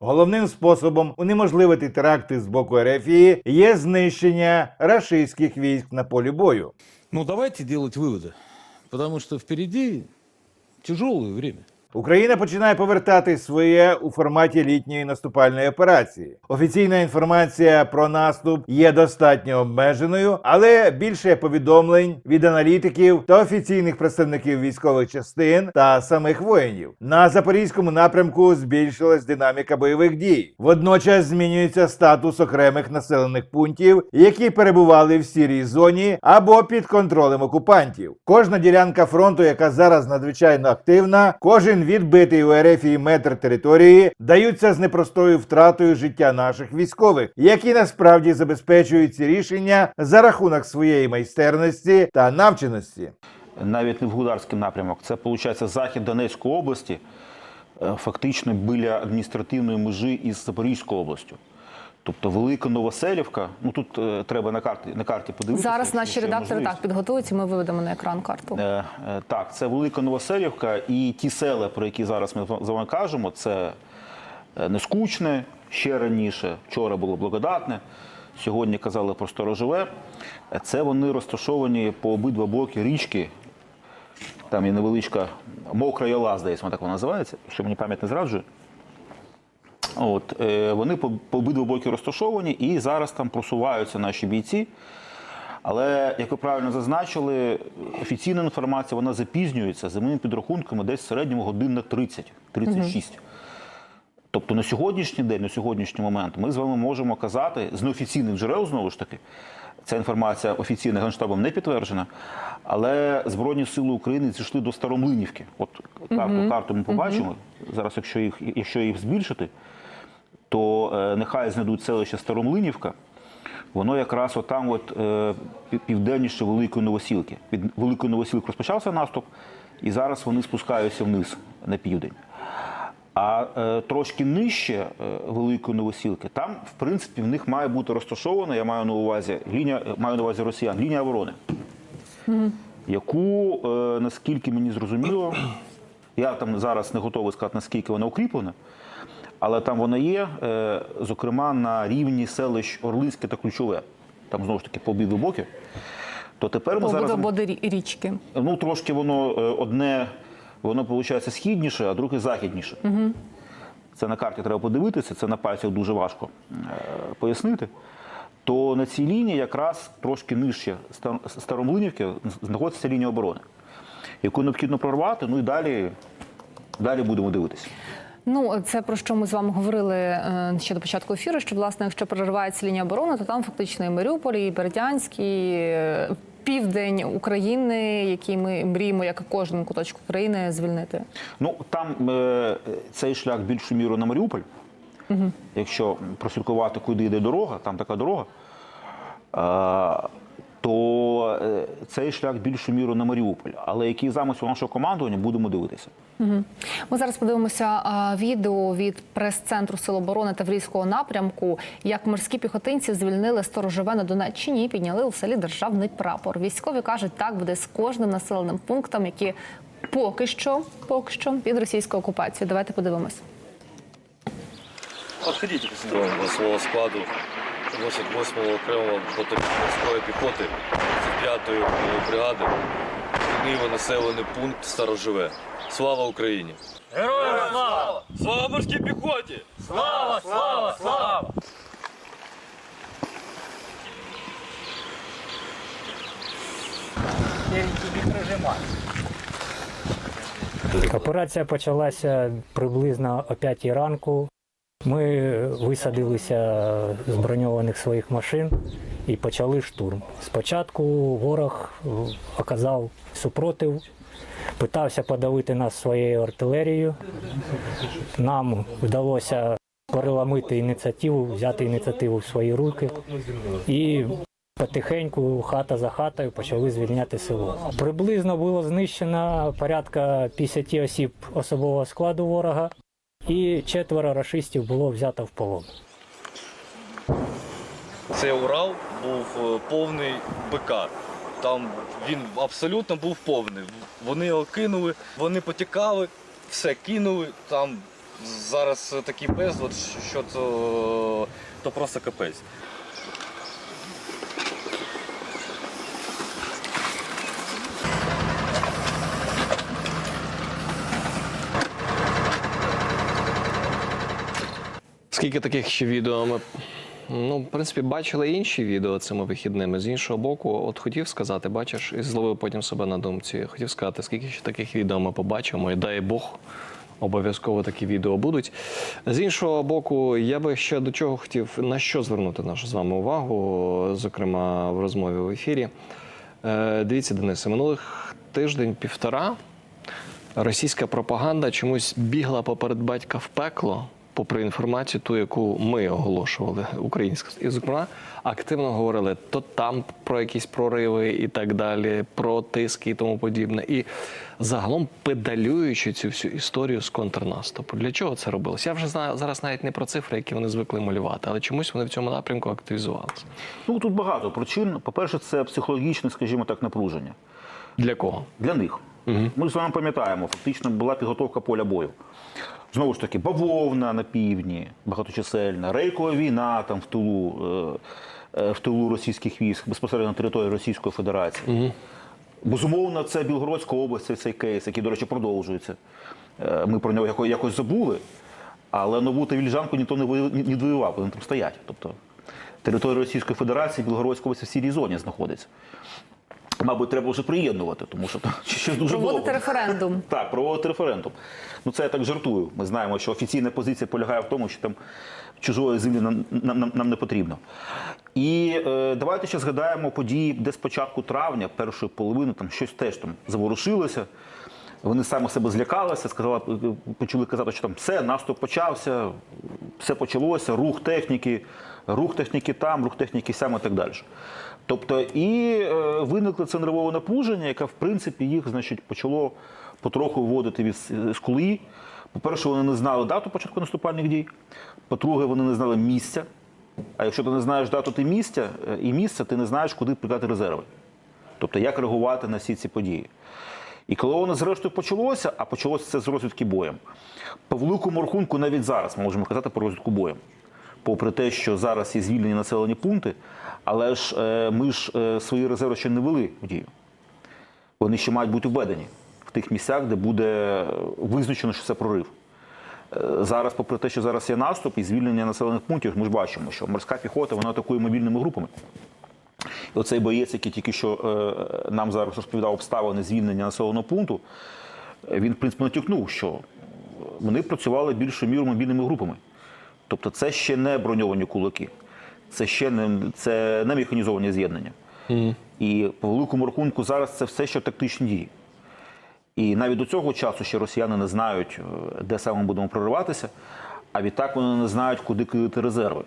Головним способом унеможливити теракти з боку Ерефії є знищення рашистських військ на полі бою. Ну, давайте робити виводи, тому що впереді тяжелое время. Україна починає повертати своє у форматі літньої наступальної операції. Офіційна інформація про наступ є достатньо обмеженою, але більше повідомлень від аналітиків та офіційних представників військових частин та самих воїнів. На запорізькому напрямку збільшилась динаміка бойових дій. Водночас змінюється статус окремих населених пунктів, які перебували в сірій зоні або під контролем окупантів. Кожна ділянка фронту, яка зараз надзвичайно активна, кожен відбитий у Ерефії метр території, даються з непростою втратою життя наших військових, які насправді забезпечують ці рішення за рахунок своєї майстерності та навченості. навіть не в Гударський напрямок. Це виходить захід Донецької області, е, фактично біля адміністративної межі із Запорізькою областю. Тобто Велика Новоселівка, ну тут е, треба на карті на карті подивитися. Зараз наші редактори так підготують, і ми виведемо на екран карту. Е, е, Так, це Велика Новоселівка і ті села, про які зараз ми з вами кажемо, це е, Нескучне, ще раніше, вчора було благодатне, сьогодні казали про Сторожове. Е, Це вони розташовані по обидва боки річки. Там є невеличка мокра яла, здається, вона так вона називається, якщо мені пам'ять не зраджує. От, е, вони по, по обидва боки розташовані і зараз там просуваються наші бійці. Але, як ви правильно зазначили, офіційна інформація вона запізнюється за моїми підрахунками десь в середньому годин на 30-36. Тобто на сьогоднішній день, на сьогоднішній момент, ми з вами можемо казати з неофіційних джерел, знову ж таки, ця інформація офіційна генштабом не підтверджена, але Збройні Сили України зійшли до Старомлинівки. От карту, карту ми побачимо. Зараз, якщо їх, якщо їх збільшити, то е, нехай знайдуть селище Старомлинівка. Воно якраз отам, от, е, південніше Великої Новосілки. Від Великої Новосілки розпочався наступ, і зараз вони спускаються вниз на південь. А е, трошки нижче е, Великої Новосілки, там, в принципі, в них має бути розташована, я маю на увазі лінія, маю на увазі росіян, лінія оборони, яку, е, наскільки мені зрозуміло, я там зараз не готовий сказати, наскільки вона укріплена, але там вона є, е, зокрема, на рівні селищ Орлинське та Ключове. Там знову ж таки по обидві боки. То тепер ми По зараз воду річки. ну трошки воно е, одне, воно виходить східніше, а друге західніше. Це на карті треба подивитися, це на пальцях дуже важко е, пояснити. То на цій лінії якраз трошки нижче Старомлинівки знаходиться лінія оборони, яку необхідно прорвати, ну і далі, далі будемо дивитися. Ну, це про що ми з вами говорили е, ще до початку ефіру. Що власне, якщо проривається лінія оборони, то там фактично і Маріуполь, і Бердянськ, і е, південь України, який ми мріємо, як і кожен куточок України, звільнити. Ну там е, цей шлях більшу міру на Маріуполь. Якщо прослідкувати, куди йде дорога, там така дорога, е, то цей шлях більшу міру на Маріуполь. Але який замисел нашого командування, будемо дивитися. Ми зараз подивимося а, відео від прес-центру Сил оборони Таврійського напрямку, як морські піхотинці звільнили сторожове на Донеччині і підняли у селі державний прапор. Військові кажуть, так буде з кожним населеним пунктом, які поки що, поки що під російською окупацією. Давайте подивимось. Подходите к до свого складу 88-го окремого морської піхоти 35-ї бригади. Звільнив населений пункт Староживе. Слава Україні! Героям слава! Слава морській піхоті! Слава, слава, слава! Операція почалася приблизно о 5 ранку. Ми висадилися з броньованих своїх машин і почали штурм. Спочатку ворог е, оказав супротив, питався подавити нас своєю артилерією. Нам вдалося переламити ініціативу, взяти ініціативу в свої руки і потихеньку, хата за хатою, почали звільняти село. Приблизно було знищено порядка 50 осіб особового складу ворога, і четверо рашистів було взято в полон. Цей Урал був е, повний БК. Там він абсолютно був повний. Вони його кинули, вони потікали, все кинули. Там зараз такий безлад, що то, то просто капець. Скільки таких ще відео ми ну, в принципі, бачили інші відео цими вихідними. З іншого боку, от хотів сказати, бачиш, і зловив потім себе на думці. Хотів сказати, скільки ще таких відео ми побачимо, і дай Бог. Обов'язково такі відео будуть. З іншого боку, я би ще до чого хотів на що звернути нашу з вами увагу, зокрема в розмові в ефірі. Е, дивіться, Денисе, минулих тиждень-півтора російська пропаганда чомусь бігла поперед батька в пекло, попри інформацію, ту, яку ми оголошували, українська. І, зокрема, активно говорили то там про якісь прориви і так далі, про тиски і тому подібне. І загалом педалюючи цю всю історію з контрнаступу. Для чого це робилось? Я вже знаю зараз навіть не про цифри, які вони звикли малювати, але чомусь вони в цьому напрямку активізувалися. Ну тут багато причин. По-перше, це психологічне, скажімо так, напруження Для кого? для них. Ми ж з вами пам'ятаємо, фактично була підготовка поля бою. Знову ж таки, бавовна на півдні, багаточисельна, рейкова війна там в тилу, е, е, в тилу російських військ, безпосередньо на території Російської Федерації. Безумовно, це Білгородська область, цей- цей кейс, який, до речі, продовжується. Е, Ми про нього якось забули, але нову Тавільжанку ніхто не воював, не воював, вони там стоять. Тобто територія Російської Федерації, Білгородська область в сірій зоні знаходиться. Мабуть, треба вже приєднувати, тому що там ще дуже Проводити довго. референдум. Так, проводити референдум. Ну це я так жартую. Ми знаємо, що офіційна позиція полягає в тому, що там чужої землі нам, нам, нам- нам не потрібно. І е, давайте ще згадаємо події, де з початку травня, першої половини, там щось теж там заворушилося. Вони саме себе злякалися, сказали, почали казати, що там все, наступ почався, все почалося, рух техніки, рух техніки там, рух техніки сям і так далі. Тобто, і е, виникло це нервове напруження, яке, в принципі, їх значить, почало потроху виводити від с- з колії. По-перше, вони не знали дату початку наступальних дій. По-друге, вони не знали місця. А якщо ти не знаєш дату ти місця е, і місця, ти не знаєш, куди придати резерви. Тобто, як реагувати на всі ці події. І коли воно зрештою почалося, а почалося це з розвідки боєм. По великому рахунку, навіть зараз ми можемо казати про розвідку боєм. Попри те, що зараз є звільнені населені пункти, але ж е, ми ж е, свої резерви ще не вели в дію. Вони ще мають бути введені в тих місцях, де буде е, визначено, що це прорив. Зараз, попри те, що зараз є наступ і звільнення населених пунктів, ми ж бачимо, що морська піхота вона атакує мобільними групами. І оцей боєць, який тільки що нам зараз розповідав обставини звільнення населеного пункту, він, в принципі, натякнув, що вони працювали більшою мірою мобільними групами. Тобто це ще не броньовані кулаки, це ще не, це не механізовані з'єднання. І по великому рахунку зараз це все ще тактичні дії. І навіть до цього часу ще росіяни не знають, е, де саме ми будемо прориватися, а відтак вони не знають, куди кидати резерви.